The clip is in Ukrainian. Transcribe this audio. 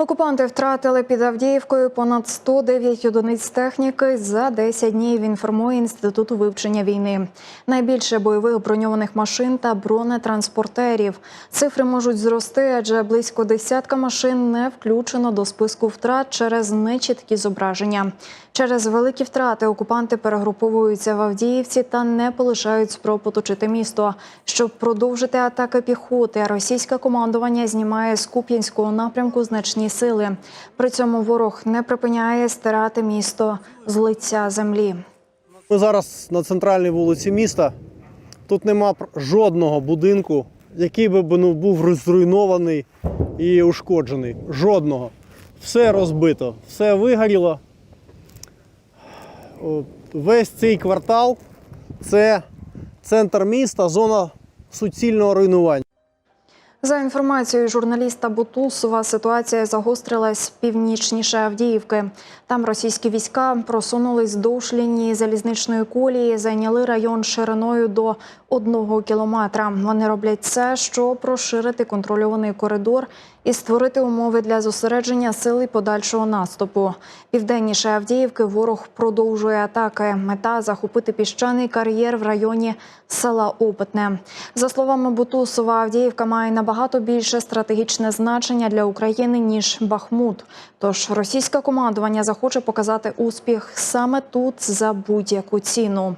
Окупанти втратили під Авдіївкою понад 109 одиниць техніки за 10 днів. Інформує інституту вивчення війни. Найбільше бойових броньованих машин та бронетранспортерів. Цифри можуть зрости, адже близько десятка машин не включено до списку втрат через нечіткі зображення. Через великі втрати окупанти перегруповуються в Авдіївці та не полишають спроб оточити місто. Щоб продовжити атаки піхоти, російське командування знімає з Куп'янського напрямку значні сили. При цьому ворог не припиняє стирати місто з лиця землі. Ми зараз на центральній вулиці міста. Тут нема жодного будинку, який би ну, був зруйнований і ушкоджений. Жодного. Все розбито, все вигоріло. Весь цей квартал це центр міста, зона суцільного руйнування. За інформацією журналіста Бутусова, ситуація загострилась північніше Авдіївки. Там російські війська просунулись вздовж лінії залізничної колії, зайняли район шириною до одного кілометра. Вони роблять це, щоб розширити контрольований коридор і створити умови для зосередження сил і подальшого наступу. Південніше Авдіївки ворог продовжує атаки. Мета захопити піщаний кар'єр в районі села Опитне. За словами Бутусова, Авдіївка має набагато більше стратегічне значення для України ніж Бахмут. Тож російське командування захоче показати успіх саме тут за будь-яку ціну.